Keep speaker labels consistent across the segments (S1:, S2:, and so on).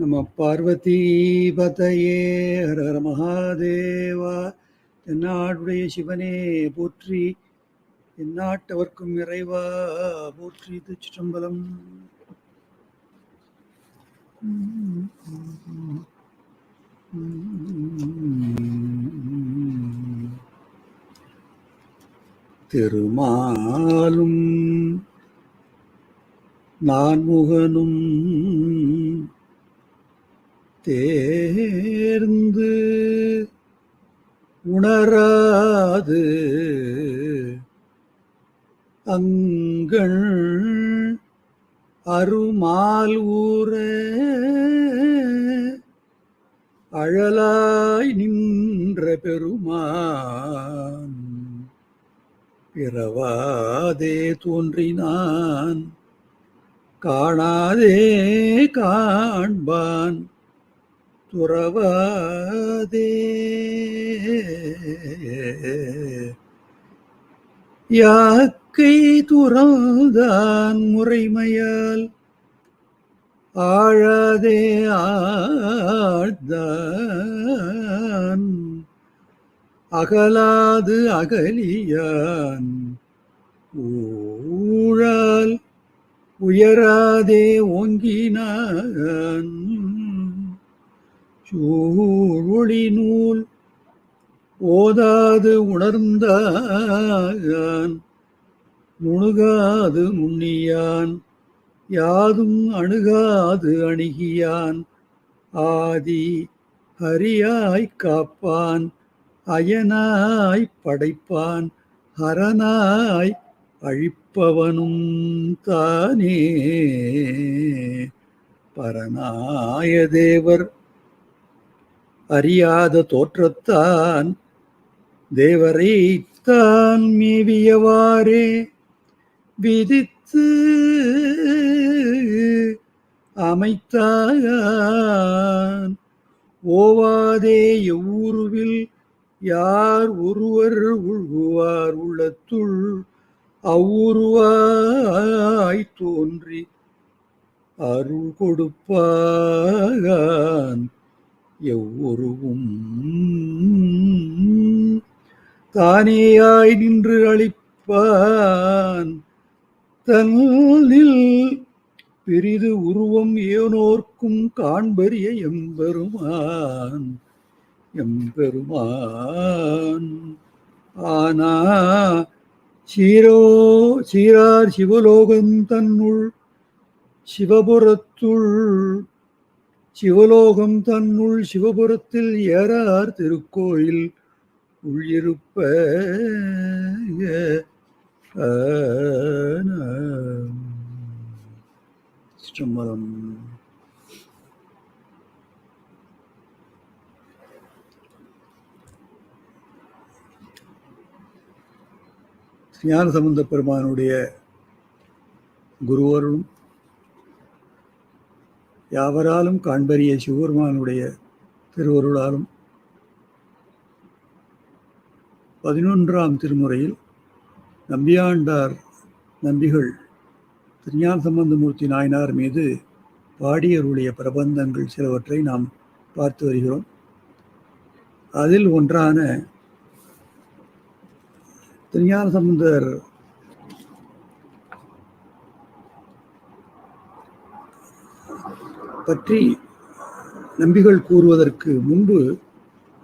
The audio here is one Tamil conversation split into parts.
S1: நம பார்வதீபதையே ஹர ஹர மகாதேவா. தென்னாடுடைய சிவனே போற்றி எந்நாட்டவர்க்கும் இறைவா போற்றி திருச்சிற்றம்பலம். திருமாலும் நான்முகனும் தேர்ந்து உணராது அங்கள் அருமால் ஊர அழலாய் நின்ற பெருமான். பிறவாதே தோன்றினான். காணாதே காண்பான். துறவாதே. யாக்கை துறந்தான் முறைமையால்? ஆழாதே ஆழ்தான் அகலாது அகலியான் ஊழால். உயராதே ஓங்கினான். சூழொளி நூல் ஓதாது உணர்ந்தான். நுணுகாது நுண்ணியான் யாதும் அணுகாது அணுகியான். ஆதி ஹரியாய் காப்பான் அயனாய் படைப்பான் ஹரனாய் அழிப்பவனும் தானே. பரநாய தேவர் அறியாத தோற்றத்தான் தேவரை தான் மேவியவாறே. விதித்து அமைத்தான் ஓவாதே எவ்வூருவில் யார் ஒருவர் உள்குவார் உள்ளத்துள் அவ்வுருவாய் தோன்றி அருள் கொடுப்பான் எவ்வொருவும் தானேயாய் நின்று அளிப்பான் தன்னில் பெரிது உருவம் ஏனோர்க்கும் காண்பறிய எம்பெருமான். எம்பெருமான். ஆனா சீரோ சீரார் சிவலோகம் தன்னுள் சிவபுரத்துள் சிவலோகம் தன்னுள் சிவபுரத்தில் ஏறார் திருக்கோயில். உள்ளிருப்ப சிற்றம்பலம். ஞான சம்பந்த பெருமானுடைய குருவரும் யாவராலும் காண்பறிய சிவபெருமானுடைய திருவருளாலும். பதினொன்றாம் திருமுறையில் நம்பியாண்டார் நம்பிகள் திருஞான சம்பந்தமூர்த்தி நாயனார் மீது பாடியருடைய பிரபந்தங்கள் சிலவற்றை நாம் பார்த்து வருகிறோம். அதில் ஒன்றான திருஞான சம்பந்தர் பற்றி நம்பிகள் கூறுவதற்கு முன்பு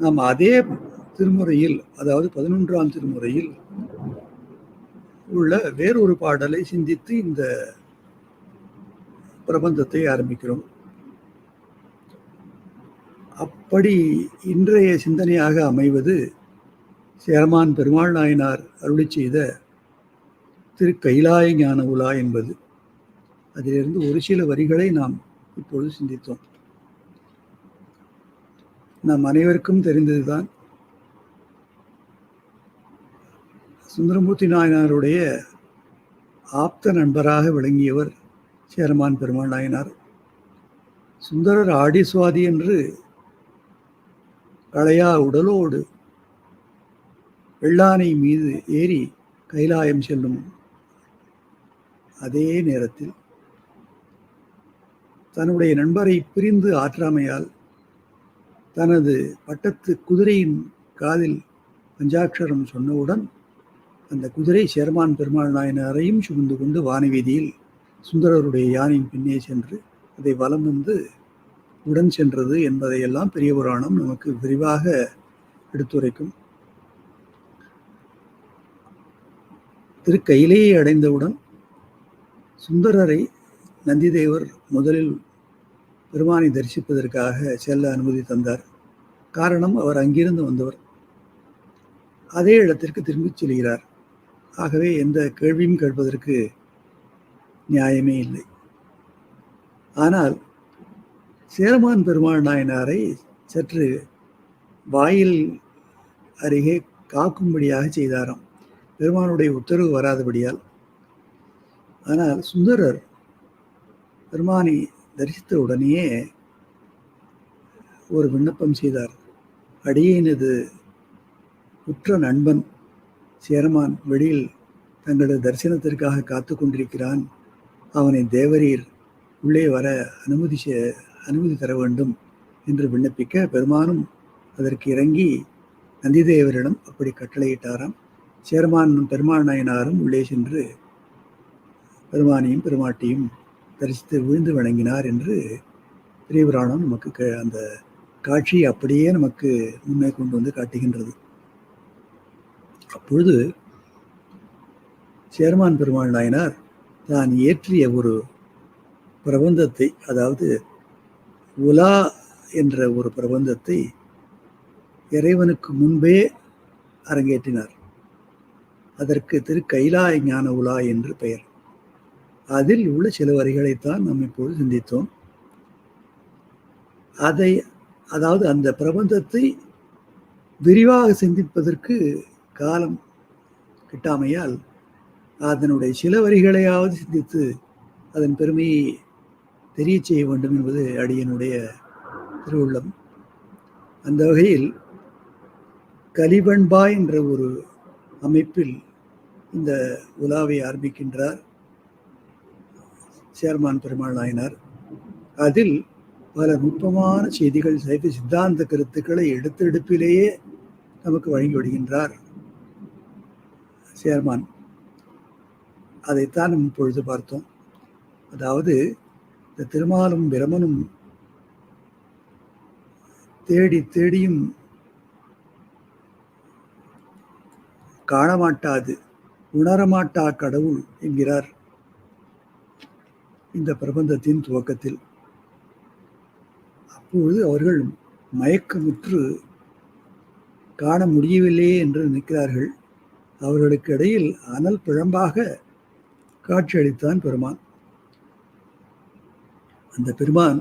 S1: நாம் அதே திருமுறையில் அதாவது பதினொன்றாம் திருமுறையில் உள்ள வேறொரு பாடலை சிந்தித்து இந்த பிரபந்தத்தை ஆரம்பிக்கிறோம். அப்படி இன்றைய சிந்தனையாக அமைவது சேரமான் பெருமாள் நாயனார் அருளி செய்த திரு கைலாய ஞான உலா என்பது. அதிலிருந்து ஒரு சில வரிகளை நாம் இப்பொழுது சிந்தித்தோம். நம் அனைவருக்கும் தெரிந்ததுதான் சுந்தரமூர்த்தி நாயனாருடைய ஆப்த நண்பராக விளங்கியவர் சேரமான் பெருமாள் நாயனார். சுந்தரர் ஆடி சுவாதி என்று களையா உடலோடு வெள்ளானை மீது ஏறி கைலாயம் செல்லும் அதே நேரத்தில் தன்னுடைய நண்பரை பிரிந்து ஆற்றாமையால் தனது பட்டத்து குதிரையின் காதில் பஞ்சாட்சரம் சொன்னவுடன் அந்த குதிரை சேர்மான் பெருமாள் நாயனாரையும் சுமந்து கொண்டு வானவீதியில் சுந்தரருடைய யானையின் பின்னே சென்று அதை வலம் வந்து உடன் சென்றது என்பதையெல்லாம் பெரிய புராணம் நமக்கு விரிவாக எடுத்துரைக்கும். திருக்கையிலேயே அடைந்தவுடன் சுந்தரரை நந்திதேவர் முதலில் பெருமானை தரிசிப்பதற்காக செல்ல அனுமதி தந்தார். காரணம் அவர் அங்கிருந்து வந்தவர். அதே இடத்திற்கு திரும்பிச் செல்கிறார். ஆகவே எந்த கேள்வியும் கேட்பதற்கு நியாயமே இல்லை. ஆனால் சேரமான் பெருமாள் நாயனாரை சற்று வாயில் அருகே காக்கும்படியாக செய்தாராம். பெருமானுடைய உத்தரவு வராதபடியால். ஆனால் சுந்தரர் பெருமானை தரிசித்த உடனேயே ஒரு விண்ணப்பம் செய்தார். அடியேனது உற்ற நண்பன் சேரமான் வெளியில் தங்களது தரிசனத்திற்காக காத்து கொண்டிருக்கிறான். அவனை தேவரீர் உள்ளே வர அனுமதி அனுமதி தர வேண்டும் என்று விண்ணப்பிக்க பெருமானும் அதற்கு இறங்கி நந்திதேவரிடம் அப்படி கட்டளையிட்டாராம். சேர்மான் பெருமாள் நாயனாரும் உள்ளே சென்று பெருமானையும் பெருமாட்டியும் தரிசித்து விழுந்து வணங்கினார் என்று பிரியபுராணம் நமக்கு அந்த காட்சி அப்படியே நமக்கு முன்னே கொண்டு வந்து காட்டுகின்றது. அப்பொழுது சேர்மான் பெருமாள் நாயனார் தான் இயற்றிய ஒரு பிரபந்தத்தை அதாவது உலா என்ற ஒரு பிரபந்தத்தை இறைவனுக்கு முன்பே அரங்கேற்றினார். அதற்கு திரு கைலாய ஞான உலா என்று பெயர். அதில் உள்ள சில வரிகளைத்தான் நாம் இப்பொழுது சிந்தித்தோம். அதை அதாவது அந்த பிரபந்தத்தை விரிவாக சிந்திப்பதற்கு காலம் கிட்டாமையால் அதனுடைய சில வரிகளையாவது சிந்தித்து அதன் பெருமையை தெரிய செய்ய வேண்டும் என்பது அடியனுடைய திருவுள்ளம். அந்த வகையில் கலிபண்பா என்ற ஒரு அமைப்பில் இந்த உலாவை ஆரம்பிக்கின்றார். சேர்மான் பெருமாள் நாயனார். அதில் பல நுட்பமான செய்திகள் சைவ சித்தாந்த கருத்துக்களை எடுத்தெடுப்பிலேயே நமக்கு வழங்கி விடுகின்றார் சேர்மான். அதைத்தான் நம்ம இப்பொழுது பார்த்தோம். அதாவது இந்த திருமாலும் பிரமனும் தேடி தேடியும் காணமாட்டாது உணரமாட்டா கடவுள் என்கிறார். இந்த பிரபந்தத்தின் துவக்கத்தில். அப்பொழுது அவர்கள் மயக்கமுற்று காண முடியவில்லையே என்று நிற்கிறார்கள் அவர்களுக்கு இடையில் அனல் பிழம்பாக காட்சியளித்தான் பெருமான். அந்த பெருமான்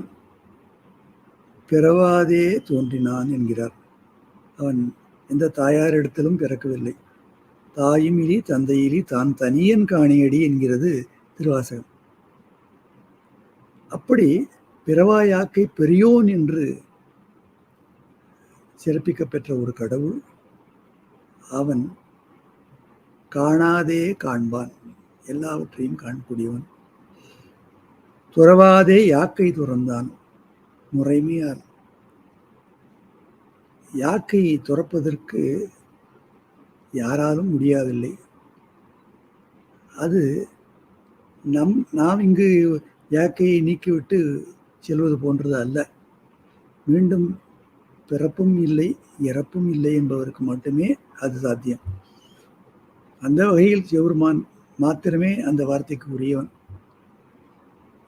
S1: பிறவாதே தோன்றினான் என்கிறார். அவன் எந்த தாயாரிடத்திலும் பிறக்கவில்லை. தாயும் இலி தந்தையிலி தான் தனியன் காணியடி என்கிறது திருவாசகம். அப்படி பிறவாயாக்கை பெரியோன் என்று சிறப்பிக்கப்பெற்ற ஒரு கடவுள் அவன் காணாதே காண்பான் எல்லாவற்றையும் காணக்கூடியவன் துறவாதே யாக்கை துறந்தான் முறைமையால். யாக்கையை துறப்பதற்கு யாராலும் முடியாதில்லை. அது நம் நாம் இங்கு யாக்கையை நீக்கிவிட்டு செல்வது போன்றது அல்ல. மீண்டும் பிறப்பும் இல்லை இறப்பும் இல்லை என்பவருக்கு மட்டுமே அது சாத்தியம். அந்த வகையில் சிவருமான் மாத்திரமே அந்த வார்த்தைக்கு உரியவன்.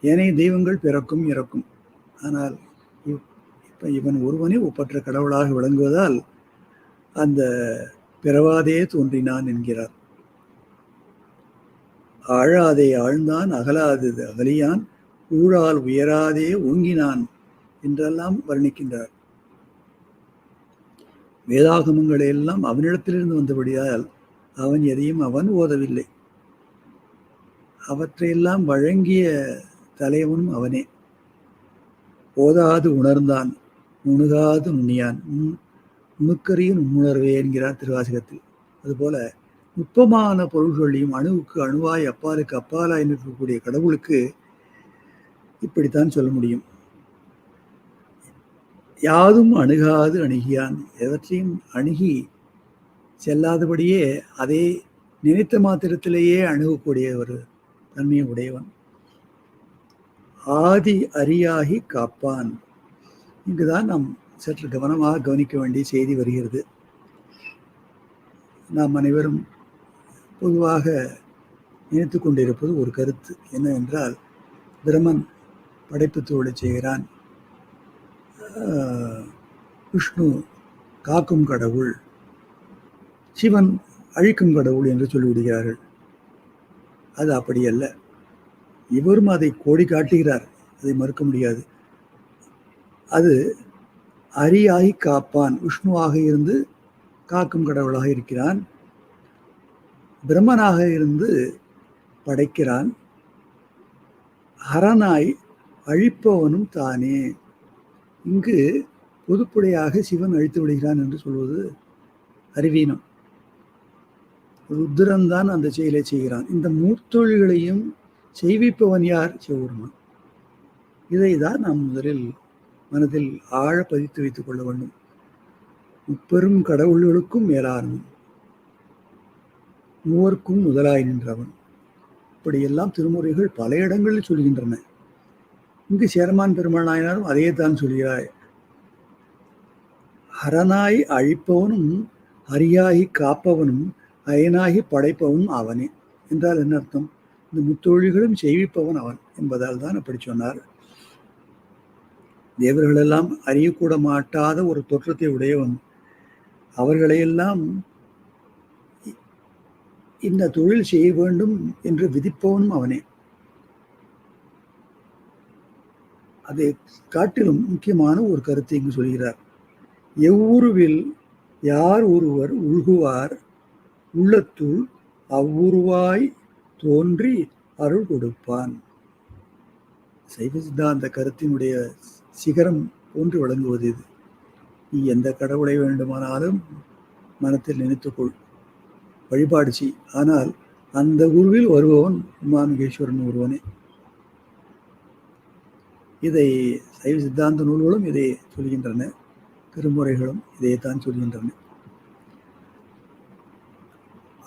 S1: ஏனைய தெய்வங்கள் பிறக்கும் இறக்கும். ஆனால் இப்போ இவன் ஒருவனே ஒப்பற்ற கடவுளாக விளங்குவதால் அந்த பிறவாதே தோன்றினான் என்கிறார். ஆழாதே ஆழ்ந்தான் அகலாது அகலியான் ஊழால் உயராதே ஓங்கினான் என்றெல்லாம் வர்ணிக்கின்றார். வேதாகமங்களை எல்லாம் அவனிடத்திலிருந்து வந்தபடியால் அவன் எதையும் அவன் ஓதவில்லை. அவற்றையெல்லாம் வழங்கிய தலைவனும் அவனே. ஓதாது உணர்ந்தான் உணுகாது நுண்ணியான் நுணுக்கறியும் நுண்ணுணர்வே என்கிறார் திருவாசகத்தில். அதுபோல நுட்பமான பொருள்களையும் அணுவுக்கு அணுவாய் அப்பாலுக்கு அப்பாலாய் நிற்கக்கூடிய கடவுளுக்கு இப்படித்தான் சொல்ல முடியும். யாதும் அணுகாது அணுகியான். எவற்றையும் அணுகி செல்லாதபடியே அதே நினைத்த மாத்திரத்திலேயே அணுகக்கூடிய ஒரு தன்மையை உடையவன். ஆதி அரியாகி காப்பான். இங்குதான் நாம் சற்று கவனமாக கவனிக்க வேண்டிய செய்தி வருகிறது. நாம் அனைவரும் பொதுவாக நினைத்து கொண்டிருப்பது ஒரு கருத்து. என்னவென்றால் பிரமன் படைப்பு தோழி செய்கிறான் விஷ்ணு காக்கும் கடவுள் சிவன் அழிக்கும் கடவுள் என்று சொல்லிவிடுகிறார்கள். அது அப்படி அல்ல இவரும் அதை கோடி காட்டுகிறார். அதை மறுக்க முடியாது. அது அரியாகி காப்பான். விஷ்ணுவாக இருந்து காக்கும் கடவுளாக இருக்கிறான். பிரம்மனாக இருந்து படைக்கிறான். அரணாய் அழிப்பவனும் தானே. இங்கு பொதுப்படையாக சிவன் அழித்து விடுகிறான் என்று சொல்வது அறிவீனம். ருத்ரன்தான் அந்த செயலை செய்கிறான். இந்த மூத்தொழில்களையும் செய்விப்பவன் யார்? சிவபெருமான். இதை தான் நாம் முதலில் மனதில் ஆழ பதித்து வைத்துக் கொள்ள வேண்டும். முப்பெரும் கடவுள்களுக்கும் மேலானவன். மூவர்க்கும் முதலாய் நின்றவன். இப்படியெல்லாம் திருமுறைகள் பல இடங்களில் சொல்கின்றன. இங்கு சேரமான் பெருமாள் நாயனாரும் அதையே தான் சொல்கிறாய். அரணாய் அழிப்பவனும் அரியாகி காப்பவனும் அயனாகி படைப்பவனும் அவனே. என்றால் என்ன அர்த்தம்? இந்த முத்தொழில்களும் செய்விப்பவன் அவன் என்பதால் தான் அப்படி சொன்னார். தேவர்களெல்லாம் அறியக்கூட மாட்டாத ஒரு தோற்றத்தை உடையவன். அவர்களையெல்லாம் இந்த தொழில் செய்ய வேண்டும் என்று விதிப்பவனும் அவனே. அதை காட்டிலும் முக்கியமான ஒரு கருத்தை இங்கு சொல்கிறார். எவ்வுருவில் யார் ஒருவர் உள்குவார் உள்ளத்துள் அவ்வுருவாய் தோன்றி அருள் கொடுப்பான். சைவ சித்தாந்த கருத்தினுடைய சிகரம் போன்று வழங்குவது இது. நீ எந்த கடவுளை வேண்டுமானாலும் மனத்தில் நினைத்துக்கொள். வழிபாடு செய். ஆனால் அந்த குருவில் வருபவன் உமாமிகேஸ்வரன் ஒருவனே. இதை சைவ சித்தாந்த நூல்களும் இதை சொல்கின்றன. திருமுறைகளும் இதைத்தான் சொல்கின்றன.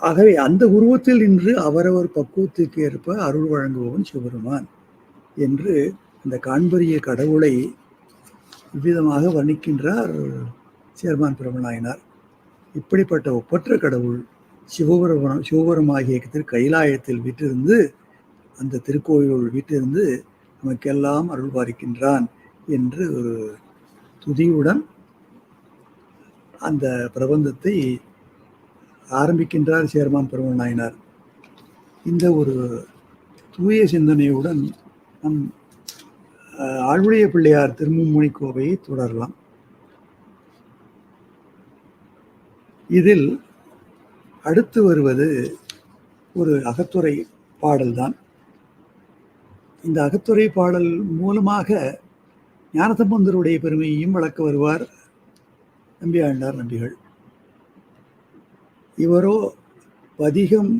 S1: ஆகவே அந்த உருவத்தில் நின்று அவரவர் பக்குவத்திற்கு ஏற்ப அருள் வழங்குபவன் சிவபெருமான் என்று இந்த காண்பரிய கடவுளை இவ்விதமாக வர்ணிக்கின்றார். சேர்மான் பிரமநாயனார் இப்படிப்பட்ட ஒப்பற்ற கடவுள் சிவபுரம் சிவபுரமாகிய திரு கைலாயத்தில் வீட்டிருந்து அந்த திருக்கோயிலுள் வீட்டிலிருந்து நமக்கெல்லாம் அருள் பாரிக்கின்றான் என்று ஒரு துதியுடன் அந்த பிரபந்தத்தை ஆரம்பிக்கின்றார் சேர்மான் பெருமன் நாயனார். இந்த ஒரு தூய சிந்தனையுடன் நம் ஆழ்வுடைய பிள்ளையார் திருமும்மொழி கோவையை தொடரலாம். இதில் அடுத்து வருவது ஒரு அகத்துறை பாடல்தான். இந்த அகத்துறை பாடல் மூலமாக ஞானசம்பந்தருடைய பெருமையையும் வளர்க்க வருவார் நம்பி ஆண்டார் நம்பிகள். இவரோ பதிகம்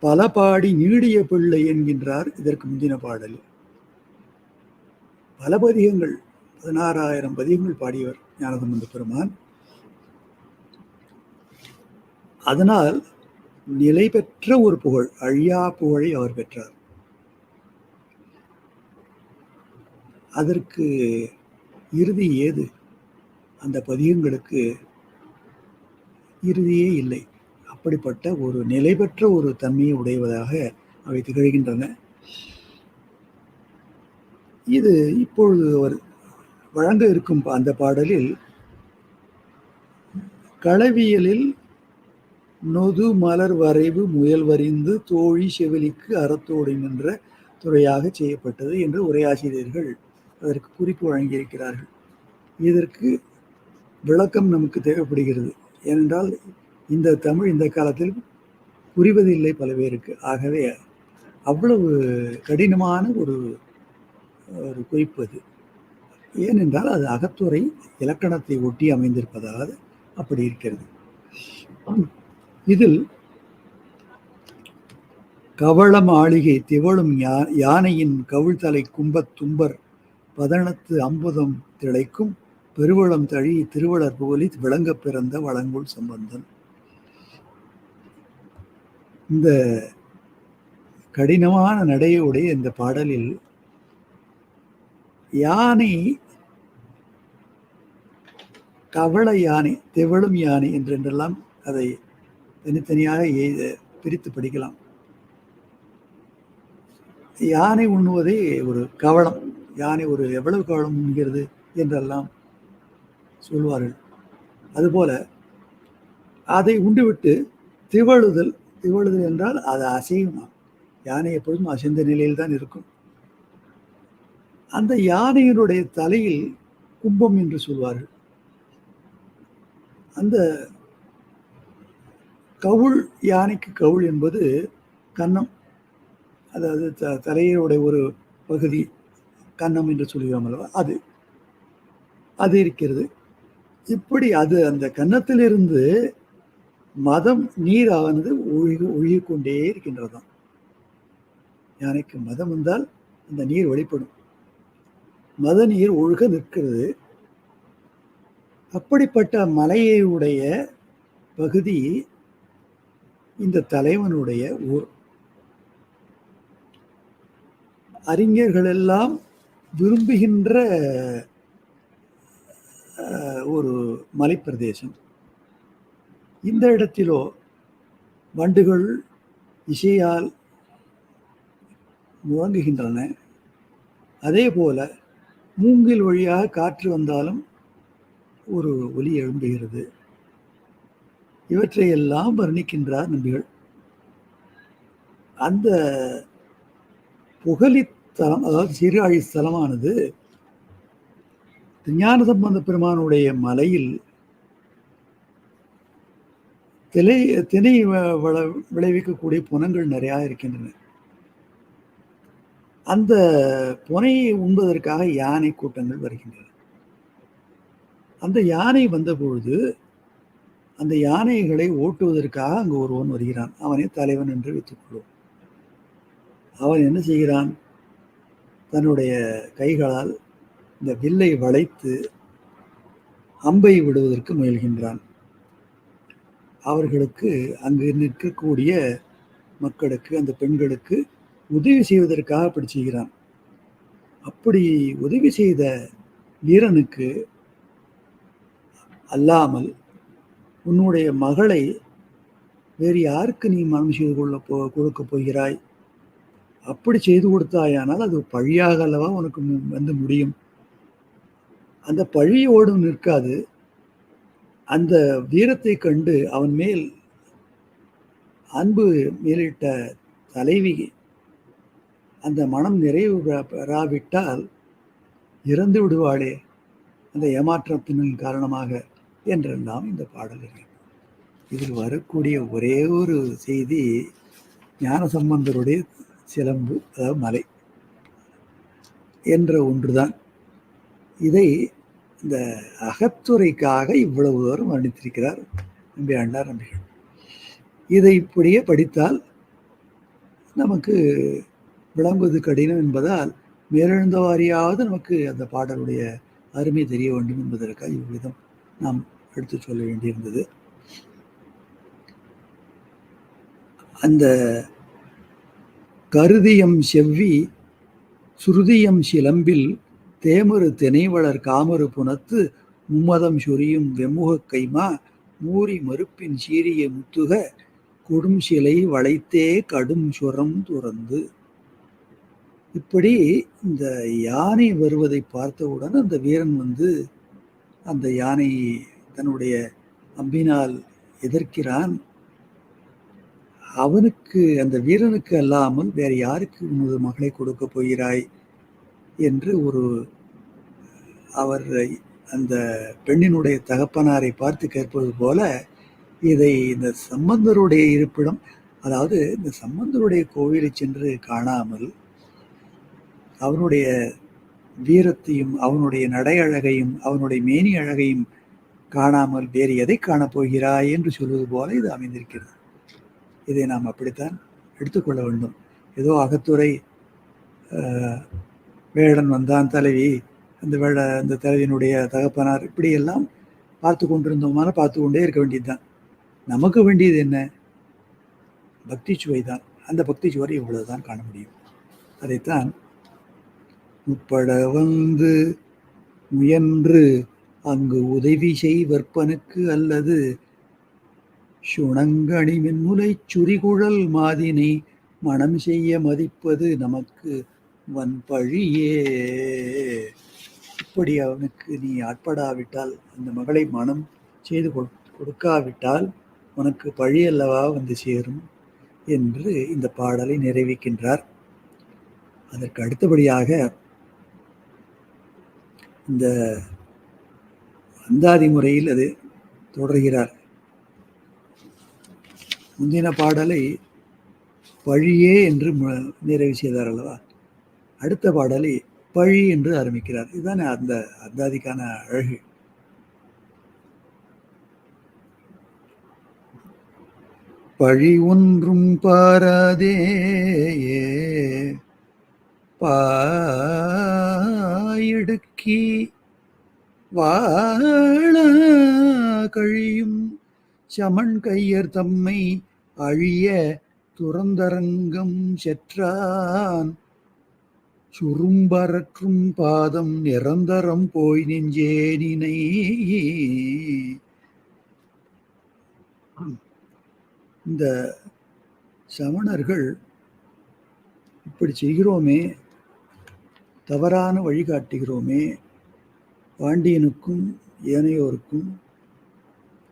S1: பல பாடி நீடிய பிள்ளை என்கின்றார் இதற்கு முந்தின பாடல் பல பதிகங்கள் பதினாறாயிரம் பதிகங்கள் பாடியவர் ஞானசம்பந்த பெருமான். அதனால் நிலை பெற்ற ஒரு புகழ் அழியா புகழை அவர் பெற்றார். அதற்கு இறுதி ஏது? அந்த பதிகங்களுக்கு இறுதியே இல்லை. அப்படிப்பட்ட ஒரு நிலை பெற்ற ஒரு தன்மையை உடையவதாக அவை திகழ்கின்றன. இது இப்பொழுது அவர் வழங்க இருக்கும் அந்த பாடலில் களவியலில் நொது மலர் வரைவு முயல் வரிந்து தோழி செவிலிக்கு அறத்தோடு நின்ற துறையாக செய்யப்பட்டது என்று உரையாசிரியர்கள் அதற்கு குறிப்பு வழங்கியிருக்கிறார்கள். இதற்கு விளக்கம் நமக்கு தேவைப்படுகிறது. ஏனென்றால் இந்த தமிழ் இந்த காலத்தில் புரிவதில்லை பல பேருக்கு. ஆகவே அவ்வளவு கடினமான ஒரு ஒரு குறிப்பு அது. ஏனென்றால் அது அகத்துறை இலக்கணத்தை ஒட்டி அமைந்திருப்பதாக அப்படி இருக்கிறது. இதில் கவள மாளிகை திவளும் யா- யானையின் கவிழ்தலை கும்பத் தும்பர் பதனத்து அம்புதம் திளைக்கும் பெருவளம் தழி திருவளர் புகழி விளங்கப் பிறந்த வளங்குள் சம்பந்தன். இந்த கடினமான நடையுடைய இந்த பாடலில் யானை கவள யானை திவளும் யானை என்றென்றெல்லாம் அதை தனித்தனியாக எ- பிரித்து படிக்கலாம். யானை உண்ணுவதே ஒரு கவலம். யானை ஒரு எவ்வளவு கவலம் உண்கிறது என்றெல்லாம் சொல்வார்கள். அதுபோல அதை உண்டுவிட்டு திவழுதல் திவழுதல் என்றால் அது அசையுமா. யானை எப்பொழுதும் அசைந்த நிலையில் தான் இருக்கும். அந்த யானையினுடைய தலையில் கும்பம் என்று சொல்வார்கள். அந்த கவுள் யானைக்கு கவுள் என்பது கன்னம் அதாவது த தலையோடைய ஒரு பகுதி கன்னம் என்று சொல்கிறோம் அல்லவா? அது அது இருக்கிறது. இப்படி அது அந்த கன்னத்திலிருந்து மதம் நீரானது ஒழுகி ஒழுகிக்கொண்டே இருக்கின்றதாம். யானைக்கு மதம் வந்தால் அந்த நீர் வெளிப்படும் மத நீர் ஒழுக நிற்கிறது. அப்படிப்பட்ட மலையுடைய பகுதி இந்த தலைவனுடைய ஊர். அறிஞர்கள் எல்லாம் விரும்புகின்ற ஒரு மலைப்பிரதேசம். இந்த இடத்திலோ வண்டுகள் இசையால் முழங்குகின்றன. அதே போல மூங்கில் வழியாக காற்று வந்தாலும் ஒரு ஒலி எழும்புகிறது. இவற்றை எல்லாம் வர்ணிக்கின்றார் நம்பிகள் அந்த புகழித்தலம் அதாவது சீர்காழி ஸ்தலமானது ஞான சம்பந்த பெருமானுடைய மலையில் திலை திணை வ- வள- விளைவிக்கக்கூடிய புனங்கள் நிறையா இருக்கின்றன. அந்த புனையை உண்பதற்காக யானை கூட்டங்கள் வருகின்றன. அந்த யானை வந்தபொழுது அந்த யானைகளை ஓட்டுவதற்காக அங்கு ஒருவன் வருகிறான். அவனே தலைவன் என்று வைத்துக்கொள்வோம். அவன் என்ன செய்கிறான்? தன்னுடைய கைகளால் இந்த வில்லை வளைத்து அம்பை விடுவதற்கு முயல்கின்றான். அவர்களுக்கு அங்கு நிற்கக்கூடிய மக்களுக்கு அந்த பெண்களுக்கு உதவி செய்வதற்காக அப்படி செய்கிறான். அப்படி உதவி செய்த வீரனுக்கு அல்லாமல் உன்னுடைய மகளை வேறு யாருக்கு நீ மனம் செய்து கொள்ள போ கொடுக்க போகிறாய்? அப்படி செய்து கொடுத்தாயானால் அது பழியாக அல்லவா உனக்கு வந்து முடியும். அந்த பழியோடும் நிற்காது. அந்த வீரத்தை கண்டு அவன் மேல் அன்பு மேலிட்ட தலைவி அந்த மனம் நிறைவு பெறாவிட்டால் இறந்து விடுவாளே. அந்த ஏமாற்றத்தின் காரணமாக என்றெல்லாம் இந்த பாடல்கள். இதில் வரக்கூடிய ஒரே ஒரு செய்தி ஞானசம்பந்தருடைய சிலம்பு அதாவது மலை என்ற ஒன்றுதான். இதை இந்த அகத்துறைக்காக இவ்வளவு தூரம் வர்ணித்திருக்கிறார் நம்பி அண்ணார் நம்பிகள். இதை இப்படியே படித்தால் நமக்கு விளங்குவது கடினம் என்பதால் மேலெழுந்த வாரியாவது நமக்கு அந்த பாடலுடைய அருமை தெரிய வேண்டும் என்பதற்காக இவ்விதம் நாம் எடுத்து சொல்ல வேண்டியிருந்தது. அந்த கருதியம் செவ்வி சுருதியம் சிலம்பில் தேமரு தினைவளர் காமரு புனத்து மும்மதம் சொரியும் வெம்முகக் கைமா மூரி மறுப்பின் சீரிய முத்துக கொடும் சிலை வளைத்தே கடும் சுரம் துறந்து. இப்படி இந்த யானை வருவதை பார்த்தவுடன் அந்த வீரன் வந்து அந்த யானை தன்னுடைய அம்பினால் எதிர்க்கிறான். அவனுக்கு அந்த வீரனுக்கு அல்லாமல் வேறு யாருக்கு உனது மகளை கொடுக்க போகிறாய்? என்று ஒரு அவர் அந்த பெண்ணினுடைய தகப்பனாரை பார்த்து கேட்பது போல இதை இந்த சம்பந்தருடைய இருப்பிடம் அதாவது இந்த சம்பந்தருடைய கோவிலை சென்று காணாமல் அவனுடைய வீரத்தையும் அவனுடைய நடை அழகையும் அவனுடைய மேனி அழகையும் காணாமல் வேறு எதை காணப்போகிறாய் என்று சொல்வது போல இது அமைந்திருக்கிறது. இதை நாம் அப்படித்தான் எடுத்துக்கொள்ள வேண்டும். ஏதோ அகத்துறை வேடன் வந்தான் தலைவி அந்த வேட அந்த தலைவியினுடைய தகப்பனார் இப்படியெல்லாம் பார்த்து கொண்டிருந்தோமான பார்த்து கொண்டே இருக்க வேண்டியதுதான். நமக்கு வேண்டியது என்ன? பக்தி சுவை தான். அந்த பக்தி சுவை இவ்வளவுதான் காண முடியும். அதைத்தான் முப்பட வந்து முயன்று அங்கு உதவி செய்வற்பனுக்கு அல்லது சுணங்கணி மின்முலை சுரிகுழல் மாதினை மனம் செய்ய மதிப்பது நமக்கு வன்பழியே. இப்படி அவனுக்கு நீ ஆட்படாவிட்டால் அந்த மகளை மனம் செய்து கொடு- கொடுக்காவிட்டால் உனக்கு பழி அல்லவா வந்து சேரும் என்று இந்த பாடலை நிறைவிக்கின்றார். அதற்கு அடுத்தபடியாக இந்த அந்தாதி முறையில் அது தொடர்கிறார். முந்தின பாடலை பழியே என்று மு- நிறைவு செய்தார் அல்லவா? அடுத்த பாடலை பழி என்று ஆரம்பிக்கிறார். இதுதானே அந்த அந்தாதிக்கான அழகு. பழி ஒன்றும் பாராதேயே பாயிடுக்கி வாழ கழியும் சமன் கையர் தம்மை அழிய துறந்தரங்கம் செற்றான். சுரும்பரற்றும் பாதம் நிரந்தரம் போய் நெஞ்சேனினை இந்த சமணர்கள் இப்படி செய்கிறோமே தவறான வழிகாட்டுகிறோமே பாண்டியனுக்கும் ஏனையோருக்கும்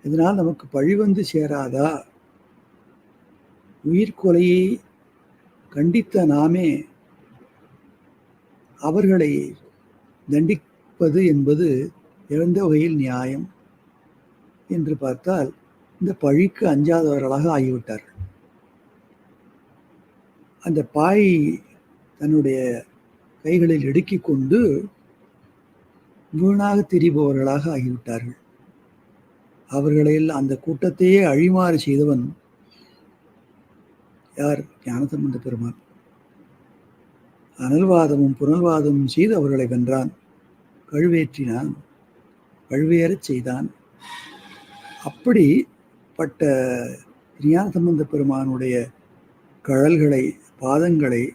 S1: இதனால் நமக்கு பழி வந்து சேராதா? உயிர்கொலையை கண்டித்த நாமே அவர்களை தண்டிப்பது என்பது எந்த வகையில் நியாயம் என்று பார்த்தால் இந்த பழிக்கு அஞ்சாதவர்களாக ஆகிவிட்டார்கள். அந்த பாய் தன்னுடைய கைகளில் இடுக்கிக் கொண்டு வீணாக திரிபவர்களாக ஆகிவிட்டார்கள். அவர்களில் அந்த கூட்டத்தையே அழிமாறு செய்தவன் யார்? ஞானசம்பந்த பெருமான். அனல்வாதமும் புனல்வாதமும் செய்து அவர்களை வென்றான். கழுவேற்றினான். கழுவேறச் செய்தான். அப்படிப்பட்ட பட்ட சம்பந்த பெருமானுடைய கழல்களை பாதங்களை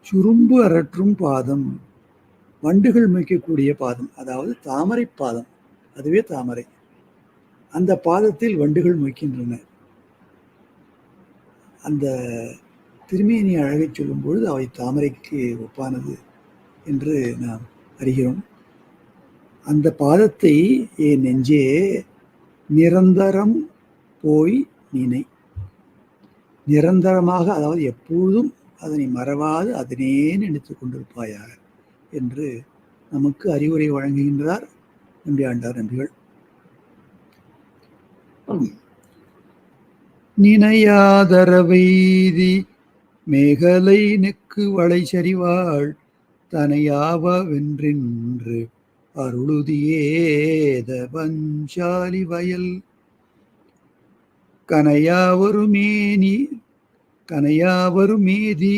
S1: சுரும்பு அரற்றும் பாதம் வண்டுகள் மேய்க்கக்கூடிய பாதம் அதாவது தாமரை பாதம் அதுவே தாமரை. அந்த பாதத்தில் வண்டுகள் மொய்க்கின்றன. அந்த திருமேனி அழகை சொல்லும் பொழுது அவை தாமரைக்கு ஒப்பானது என்று நாம் அறிகிறோம். அந்த பாதத்தை என் நெஞ்சே நிரந்தரம் போய் நினை. நிரந்தரமாக அதாவது எப்பொழுதும் அதனை மறவாது அதனே நினைத்து கொண்டிருப்பாயாக. என்று நமக்கு அறிவுரை வழங்குகின்றார் நம்பி ஆண்டார் நம்பிகள். நினையாதரவைதி மேகலை நெக்கு வளை சரிவாள் தனையாவ வென்றின்று அருளுதியேத பஞ்சாலி வயல். கனையாவருமேனி கனையாவருமேதி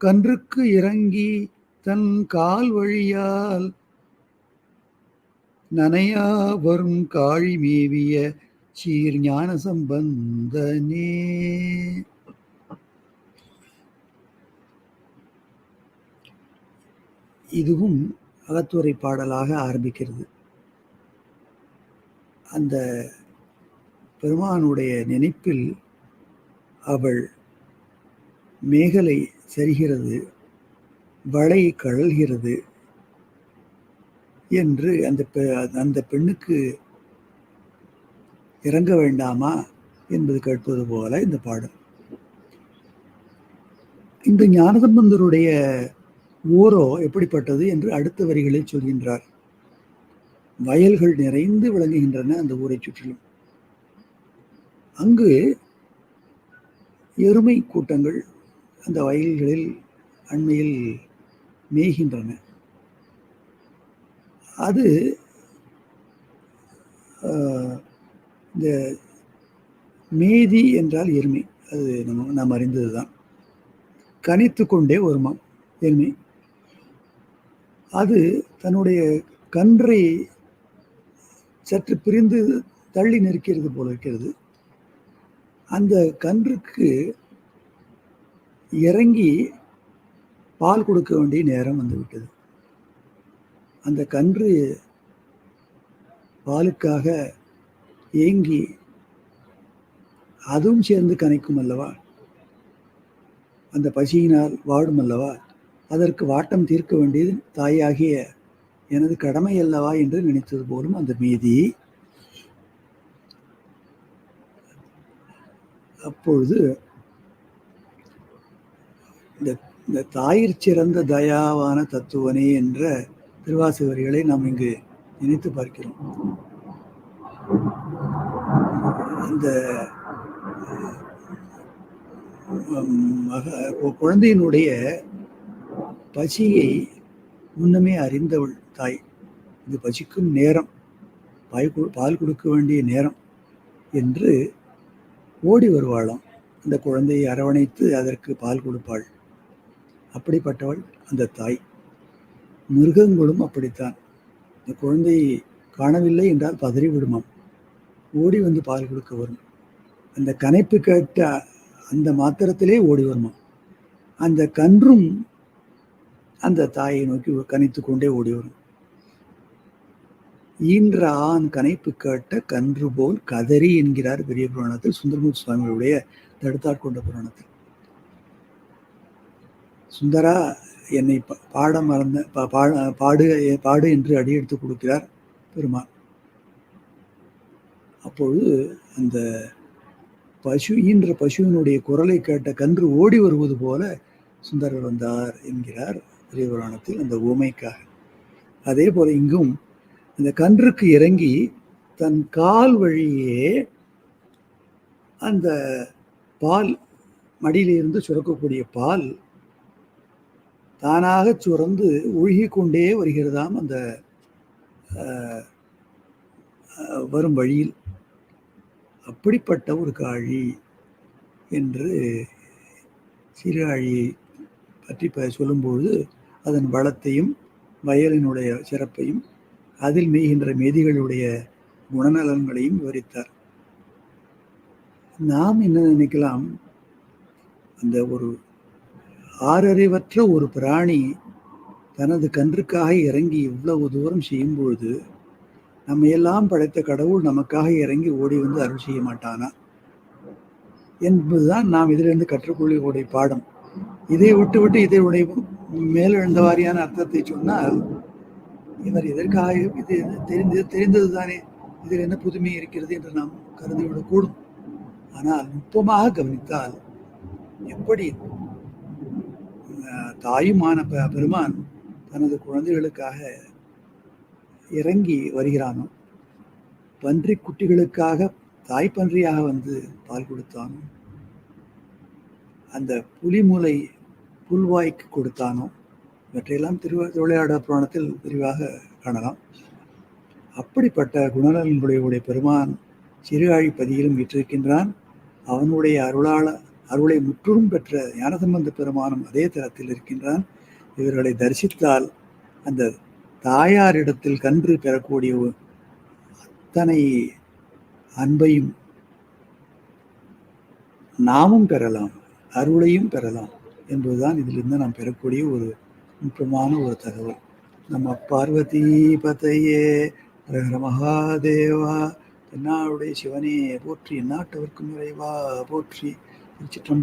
S1: கன்றுக்கு இறங்கி தன் கால் வழியால் நனையா வரும் காழி மேவிய சீர் ஞான சம்பந்தனே. இதுவும் அகத்துறை பாடலாக ஆரம்பிக்கிறது. அந்த பெருமானுடைய நினைப்பில் அவள் மேகலை சரிகிறது. வளை கழல்கிறது என்று அந்த பெ- அந்த பெண்ணுக்கு இறங்க வேண்டாமா என்பது கேட்பது போல இந்த பாடல். இந்த ஞானசம்பந்தருடைய ஊரோ எப்படிப்பட்டது என்று அடுத்த வரிகளில் சொல்கின்றார். வயல்கள் நிறைந்து விளங்குகின்றன அந்த ஊரை சுற்றிலும். அங்கு எருமை கூட்டங்கள் அந்த வயல்களில் அண்மையில் மேய்கின்றன. அது இந்த மேதி என்றால் எருமை. அது நம்ம நாம் அறிந்தது தான். கனித்து கொண்டே வருமாம் எருமை. அது தன்னுடைய கன்றை சற்று பிரிந்து தள்ளி நிற்கிறது போல இருக்கிறது. அந்த கன்றுக்கு இறங்கி பால் கொடுக்க வேண்டிய நேரம் வந்துவிட்டது அந்த கன்று பாலுக்காக ஏங்கி அதுவும் சேர்ந்து கனைக்கும் அல்லவா? அந்த பசியினால் வாடும் அல்லவா? அதற்கு வாட்டம் தீர்க்க வேண்டியது தாயாகிய எனது கடமை அல்லவா என்று நினைத்தது போலும் அந்த மீதி அப்பொழுது இந்த இந்த தாயிற் சிறந்த தயாவான தத்துவனே என்ற திருவாசகரிகளை நாம் இங்கு நினைத்து பார்க்கிறோம். அந்த குழந்தையினுடைய பசியை முன்னமே அறிந்தவள் தாய். இது பசிக்கும் நேரம் பாய் பால் கொடுக்க வேண்டிய நேரம் என்று ஓடி வருவாளாம். அந்த குழந்தையை அரவணைத்து அதற்கு பால் கொடுப்பாள். அப்படிப்பட்டவள் அந்த தாய். மிருகங்களும் அப்படித்தான். இந்த குழந்தையை காணவில்லை என்றால் பதறி விடுமாம். ஓடி வந்து பால் கொடுக்க வரும். அந்த கனைப்பு கேட்ட அந்த மாத்திரத்திலே ஓடி வருமா அந்த கன்றும் அந்த தாயை நோக்கி கனைத்து கொண்டே ஓடி வரும். ஈன்ற ஆண் கனைப்பு கேட்ட கன்று போல் கதறி என்கிறார் பெரிய புராணத்தில் சுந்தரமூர்த்தி சுவாமிகளுடைய தடுத்தாட்கொண்ட புராணத்தில். சுந்தரா என்னை பாட மறந்த பாடு பாடு என்று அடி எடுத்து கொடுக்கிறார் பெருமாள். அப்பொழுது அந்த பசு ஈன்ற பசுவினுடைய குரலை கேட்ட கன்று ஓடி வருவது போல சுந்தரர் வந்தார் என்கிறார் பெரியபுராணத்தில் அந்த ஊமைக்காக அதே போல இங்கும் அந்த கன்றுக்கு இறங்கி தன் கால் வழியே அந்த பால் மடியிலிருந்து சுரக்கக்கூடிய பால் தானாக சுரந்து ஒழுகி கொண்டே வருகிறதாம் அந்த வரும் வழியில். அப்படிப்பட்ட ஒரு காழி என்று சிறு ஆழியை பற்றி சொல்லும்பொழுது அதன் வளத்தையும் வயலினுடைய சிறப்பையும் அதில் மேய்கின்ற மேதிகளுடைய குணநலன்களையும் விவரித்தார். நாம் என்ன நினைக்கலாம்? அந்த ஒரு ஆறறிவற்ற ஒரு பிராணி தனது கன்றுக்காக இறங்கி இவ்வளவு தூரம் செய்யும் பொழுது நம்ம எல்லாம் படைத்த கடவுள் நமக்காக இறங்கி ஓடி வந்து அருள் செய்ய மாட்டானா? என்பதுதான் நாம் இதிலிருந்து கற்றுக்கொள்ளக்கூடிய பாடம். இதை விட்டு விட்டு இதை உடைய மேலெழுந்த வாரியான அர்த்தத்தை சொன்னால் இவர் எதற்காக இது தெரிந்தது தெரிந்தது தானே இதில் என்ன புதுமை இருக்கிறது என்று நாம் கருதிவிடக்கூடும். ஆனால் நுட்பமாக கவனித்தால் எப்படி தாயுமான பெருமான் தனது குழந்தைகளுக்காக இறங்கி வருகிறானோ பன்றி குட்டிகளுக்காக தாய் பன்றியாக வந்து பால் கொடுத்தானோ அந்த புலிமுலை புல்வாய்க்கு கொடுத்தானோ இவற்றையெல்லாம் திரு திருவிளையாட புராணத்தில் விரிவாக காணலாம். அப்படிப்பட்ட குணநலன்களுடைய பெருமான் சிறுகாழி பதியிலும் வீற்றிருக்கின்றான் அவனுடைய அருளாள அருளை முற்றும் பெற்ற ஞானசம்பந்த பெருமானும் அதே தரத்தில் இருக்கின்றான். இவர்களை தரிசித்தால் அந்த தாயாரிடத்தில் கன்று பெறக்கூடிய அத்தனை அன்பையும் நாமும் பெறலாம் அருளையும் பெறலாம் என்பதுதான் இதிலிருந்து நாம் பெறக்கூடிய ஒரு முக்கியமான ஒரு தகவல். நம்ம பார்வதி பதையே மகாதேவா தென்னாளுடைய சிவனே போற்றி நாட்டவர்க்கும் நிறைவா போற்றி. Nchi tamu.